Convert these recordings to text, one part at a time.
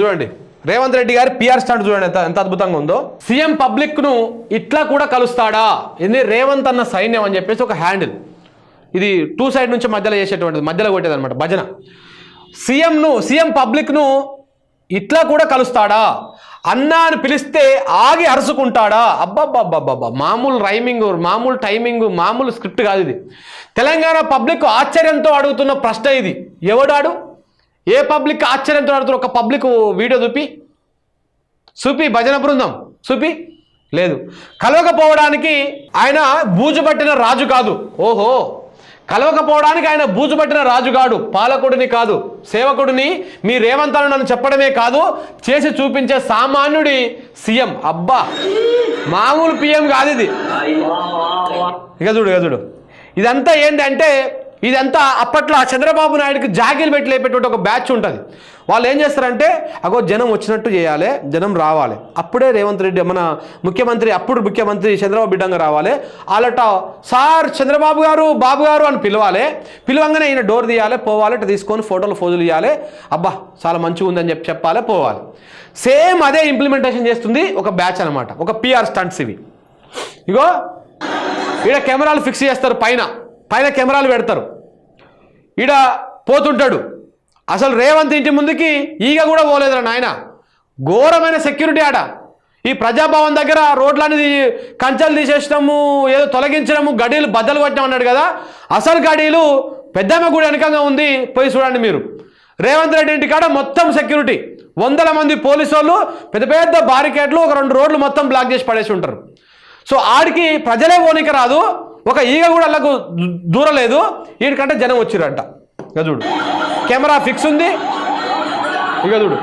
చూడండి. రేవంత్ రెడ్డి గారి PR stand చూడండి ఎంత ఎంత అద్భుతంగా ఉందో. సీఎం పబ్లిక్ను ఇట్లా కూడా కలుస్తాడా? ఇది రేవంత్ అన్న సైన్యం అని చెప్పేసి ఒక హ్యాండిల్. ఇది టూ సైడ్ నుంచి మధ్యలో చేసేటువంటిది మధ్యలో కొట్టేది అనమాట భజన సీఎంను సీఎం పబ్లిక్ను ఇట్లా కూడా కలుస్తాడా? అన్నా అని పిలిస్తే ఆగి అరుసుకుంటాడా? అబ్బబ్బబ్బబ్బబ్బా మామూలు రైమింగ్ మామూలు టైమింగ్ మామూలు స్క్రిప్ట్ కాదు ఇది. తెలంగాణ పబ్లిక్ ఆశ్చర్యంతో అడుగుతున్న ప్రశ్న ఇది. ఎవడాడు? ఏ పబ్లిక్ ఆశ్చర్యంతో అడుగుతున్న ఒక పబ్లిక్ వీడియో చూపి? చూపి భజన బృందం. చూపి? లేదు. కలవకపోవడానికి ఆయన బూజు పట్టిన రాజు కాదు. ఓహో. కలవకపోవడానికి ఆయన బూజు పట్టిన రాజు కాడు పాలకుడిని కాదు. సేవకుడిని మీ రేవంతాను నన్ను చెప్పడమే కాదు చేసి చూపించే సామాన్యుడి సీఎం. అబ్బా. మామూలు పిఎం కాదు ఇది. ఇక చూడు ఇక చూడు. ఇదంతా ఏంటంటే ఇదంతా అప్పట్లో ఆ చంద్రబాబు నాయుడుకి జాగిలు పెట్టి లేపేటువంటి ఒక బ్యాచ్ ఉంటుంది. వాళ్ళు ఏం చేస్తారంటే అగో జనం వచ్చినట్టు చేయాలి జనం రావాలి. అప్పుడే రేవంత్ రెడ్డి మన ముఖ్యమంత్రి అప్పుడు ముఖ్యమంత్రి చంద్రబాబు బిడ్డంగా రావాలి. వాళ్ళట సార్ చంద్రబాబు గారు బాబు గారు అని పిలవాలి. పిలవంగానే ఈయన డోర్ తీయాలి పోవాలి అటు తీసుకొని ఫోటోలు ఫోజులు ఇవ్వాలి అబ్బా చాలా మంచిగా ఉందని చెప్పి చెప్పాలి పోవాలి. సేమ్ అదే ఇంప్లిమెంటేషన్ చేస్తుంది ఒక బ్యాచ్ అనమాట ఒక పిఆర్ స్టంట్స్ ఇవి. ఇగో ఈడ కెమెరాలు ఫిక్స్ చేస్తారు పైన. పైన కెమెరాలు పెడతారు. ఈడ పోతుంటాడు. అసలు రేవంత్ ఇంటి ముందుకి ఈగ కూడా పోలేదురా నాయన. ఘోరమైన సెక్యూరిటీ ఆడ. ఈ ప్రజాభవన్ దగ్గర రోడ్లన్నీ కంచెలు తీసేసినాము ఏదో తొలగించడము గడీలు బద్దలు కొట్టాం అన్నాడు కదా. అసలు గడీలు పెద్దమ్మ గుడి వెనకంగా ఉంది పోయి చూడండి మీరు. రేవంత్ రెడ్డి ఇంటి కాడ మొత్తం సెక్యూరిటీ వందల మంది పోలీసు వాళ్ళు పెద్ద పెద్ద బారికేట్లు ఒక రెండు రోడ్లు మొత్తం బ్లాక్ చేసి పడేసి ఉంటారు. సో ఆడికి ప్రజలే పోనీకి రాదు. ఒక ఈగ కూడా అల్లకు దూరలేదు వీడికంటే జనం వచ్చిరంట ఇక చూడు. కెమెరా ఫిక్స్ ఉంది. ఇక చూడు.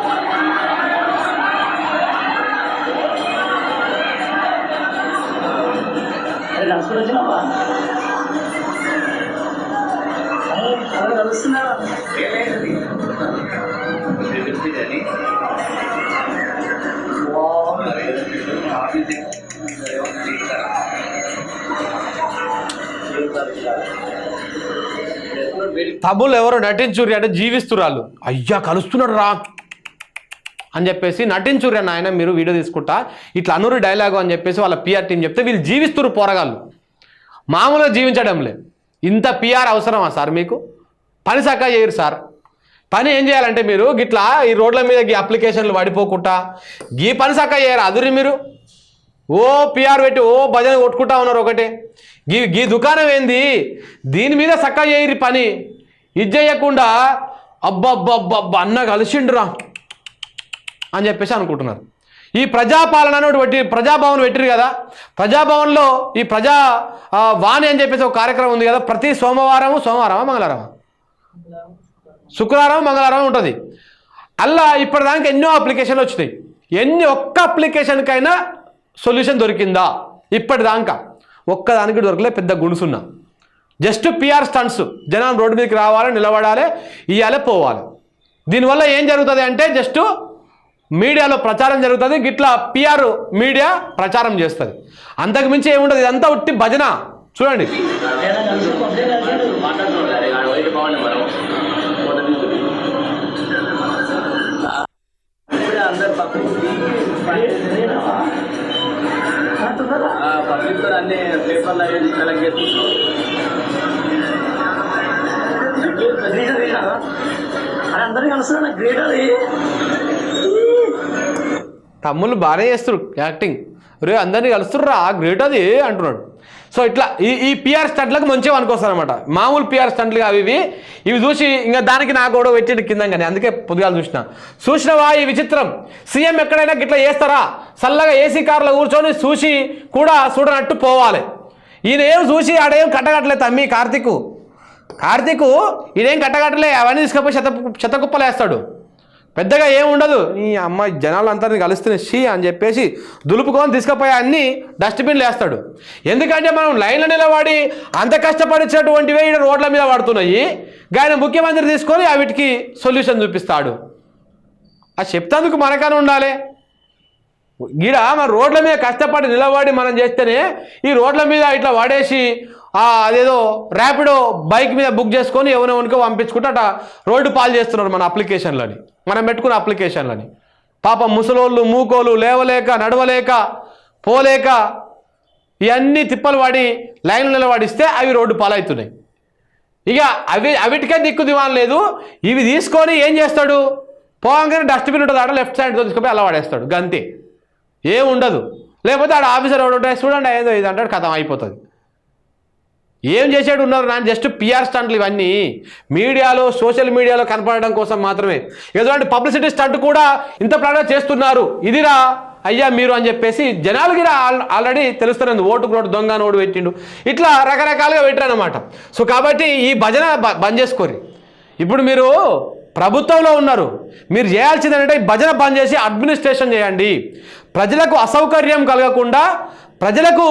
తబులు ఎవరు నటించుర్రి అంటే జీవిస్తురాలు. అయ్యా కలుస్తున్నాడు రా అని చెప్పేసి నటించుర్రి అని ఆయన మీరు వీడియో తీసుకుంటా. ఇట్లా అనురు డైలాగు అని చెప్పేసి వాళ్ళ పిఆర్ టీం చెప్తే వీళ్ళు జీవిస్తురు పోరగాళ్ళు. మామూలుగా జీవించడం లేదు. ఇంత పిఆర్ అవసరమా సార్ మీకు? పని సక్క చేయరు సార్. పని ఏం చేయాలంటే మీరు గిట్లా ఈ రోడ్ల మీద గీ అప్లికేషన్లు పడిపోకుండా గీ పని సక్క చేయరు అదురి మీరు? ఓ పిఆర్ పెట్టి ఓ భజన కొట్టుకుంటా ఉన్నారు ఒకటే. గీ గీ దుకాణం ఏంది? దీని మీద సక్క చేయరు పని. ఇది చేయకుండా అబ్బబ్బబ్బబ్బ అన్న కలిసిండురా అని చెప్పేసి అనుకుంటున్నారు. ఈ ప్రజాపాలన అని ఒకటి పెట్టి ప్రజాభవన్ పెట్టిరు కదా. ప్రజాభవన్లో ఈ ప్రజా వాణి అని చెప్పేసి ఒక కార్యక్రమం ఉంది కదా. ప్రతి సోమవారము సోమవారమా మంగళవారమా? శుక్రవారం మంగళవారం ఉంటుంది. అలా ఇప్పటిదాకా ఎన్నో అప్లికేషన్లు వచ్చినాయి. ఎన్ని ఒక్క అప్లికేషన్కైనా సొల్యూషన్ దొరికిందా? ఇప్పటిదాకా. ఒక్కదానికి దొరకలే పెద్ద గుణసున్నా జస్ట్ పిఆర్ స్టంట్స్ జనం రోడ్డు మీదకి రావాలి నిలబడాలి ఇవ్వాలి పోవాలి. దీనివల్ల ఏం జరుగుతుంది అంటే జస్ట్ మీడియాలో ప్రచారం జరుగుతుంది గిట్లా పిఆర్ మీడియా ప్రచారం చేస్తుంది. అంతకు మించి ఏముండదు ఇదంతా ఉట్టి భజన. చూడండి. అది కలెక్ట్ చేసుకుంటున్నాం గ్రేట్ అది. తమ్ముళ్ళు బాగానే చేస్తారు యాక్టింగ్ రే అందరినీ కలుస్తుర్రా గ్రేట్ అది అంటున్నాడు. సో ఇట్లా ఈ ఈ పిఆర్ స్టంట్లకు మంచిగా అనుకొస్తారు అనమాట మామూలు పిఆర్ స్టంట్లు అవి ఇవి. ఇవి చూసి ఇంకా దానికి నాకు కూడా పెట్టిండు కింద కానీ అందుకే పొద్దుగాలు చూసిన. చూసినవా ఈ విచిత్రం? సీఎం ఎక్కడైనా గిట్లా చేస్తారా? చల్లగా ఏసీ కార్లో కూర్చొని చూసి కూడా చూడనట్టు పోవాలి. ఈయన ఏం చూసి ఆడేం కట్టగట్టలే తమ్మి కార్తీకు? కార్తీకు ఈయనేం కట్టగట్టలే అవన్నీ తీసుకపోయి చెత్త చెత్త వేస్తాడు పెద్దగా ఏం ఉండదు. ఈ అమ్మాయి జనాలందరినీ కలుస్తున్న షీ అని చెప్పేసి దులుపుకొని తీసుకుపోయి అన్ని డస్ట్బిన్లు వేస్తాడు. ఎందుకంటే మనం లైన్లో నిలబడి అంత కష్టపడినటువంటివే ఈడ రోడ్ల మీద పడుతున్నాయి. గాయన ముఖ్యమంత్రి తీసుకొని వీటికి సొల్యూషన్ చూపిస్తాడు. అది చెప్తాందుకు మనకనే ఉండాలి. గిడ మన రోడ్ల మీద కష్టపడి నిలబడి మనం చేస్తేనే ఈ రోడ్ల మీద ఇట్లా వాడేసి అదేదో ర్యాపిడో బైక్ మీద బుక్ చేసుకొని ఎవరెవరికో పంపించుకుంటే అట్లా రోడ్డు పాలు చేస్తున్నారు మన అప్లికేషన్లని. మనం పెట్టుకున్న అప్లికేషన్లని. పాపం ముసలోళ్ళు మూకోలు లేవలేక నడవలేక పోలేక ఇవన్నీ తిప్పలు వాడి లైన్లు నిలబడిస్తే అవి రోడ్డు పాలవుతున్నాయి. ఇక అవి అవిటికే దిక్కు దివాన్ లేదు. ఇవి తీసుకొని ఏం చేస్తాడు? పోగానే డస్ట్బిన్ ఉంటుంది ఆడ లెఫ్ట్ సైడ్ తీసుకుపోయి అలా వాడేస్తాడు. గంతే. ఏం ఉండదు లేకపోతే ఆడ ఆఫీసర్ ఎవడు చూడండి ఏదో ఇది అంటాడు కథం అయిపోతుంది. ఏం చేసాడు ఉన్నారు నాన్న జస్ట్ పిఆర్ స్టంట్లు ఇవన్నీ. మీడియాలో సోషల్ మీడియాలో కనపడడం కోసం మాత్రమే. ఎటువంటి పబ్లిసిటీ స్టంట్ కూడా ఇంత ప్రాణంగా చేస్తున్నారు. ఇదిరా అయ్యా మీరు అని చెప్పేసి జనాలకి ఆల్రెడీ తెలుస్తున్నది. ఓటుకు నోటు దొంగ నోడు పెట్టిండు. ఇట్లా రకరకాలుగా పెట్టారనమాట సో కాబట్టి ఈ భజన బంద్ చేసుకోరు ఇప్పుడు మీరు ప్రభుత్వంలో ఉన్నారు. మీరు చేయాల్సింది అంటే భజన బంద్ చేసి అడ్మినిస్ట్రేషన్ చేయండి. ప్రజలకు అసౌకర్యం కలగకుండా ప్రజలకు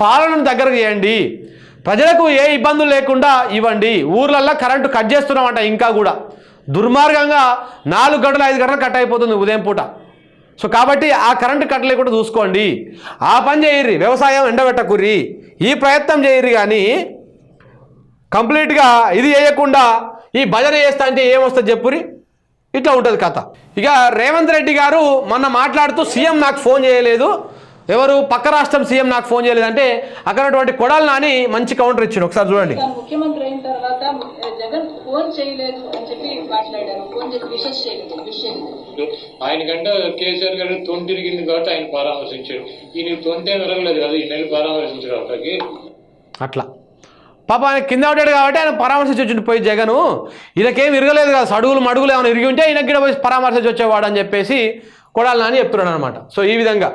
పాలనను దగ్గర చేయండి. ప్రజలకు ఏ ఇబ్బందులు లేకుండా ఇవ్వండి. ఊర్లల్లో కరెంటు కట్ చేస్తున్నామంట ఇంకా కూడా. దుర్మార్గంగా నాలుగు గంటలు ఐదు గంటలు కట్ అయిపోతుంది ఉదయం పూట. సో కాబట్టి ఆ కరెంటు కట్ లేకుండా చూసుకోండి. ఆ పని చేయరు వ్యవసాయం ఎండబెట్టకుర్రి. ఈ ప్రయత్నం చేయర్రి కానీ కంప్లీట్గా ఇది చేయకుండా ఈ భజన చేస్తా అంటే ఏమొస్తుంది చెప్పురి ఇట్లా ఉంటుంది కథ. ఇక రేవంత్ రెడ్డి గారు మొన్న మాట్లాడుతూ సీఎం నాకు ఫోన్ చేయలేదు. ఎవరు? పక్క రాష్ట్రం సీఎం నాకు ఫోన్ చేయలేదు. అంటే అక్కడటువంటి కొడాలి నాని మంచి కౌంటర్ ఇచ్చిండు. ఒకసారి చూడండి. తాను ముఖ్యమంత్రి అయిన తర్వాత జగన్ ఫోన్ చేయలేదు అని చెప్పి మాట్లాడారు. ఫోన్ చేసి విషెస్ చేయలేదు విష్ చేయలేదు ఆయన కంటే కేసీఆర్ గారు తొండి తిరిగింది కాబట్టి ఆయన పరామర్శించారు. ఈయన తొంటే విరగలేదు కదా ఈ నెల పరామర్శించారు అక్కడికి. అట్లా. పాప ఆయన కింద పడ్డాడు కాబట్టి ఆయన పరామర్శించి వచ్చిండు పోయి జగను. ఈయనకేం ఇరగలేదు కదా సడుగులు మడుగులు ఏమైనా ఇరిగి ఉంటే ఈయనకి పోయి పరామర్శించి వచ్చేవాడు అని చెప్పేసి కొడాలని నాని చెప్తున్నాడు అనమాట సో ఈ విధంగా.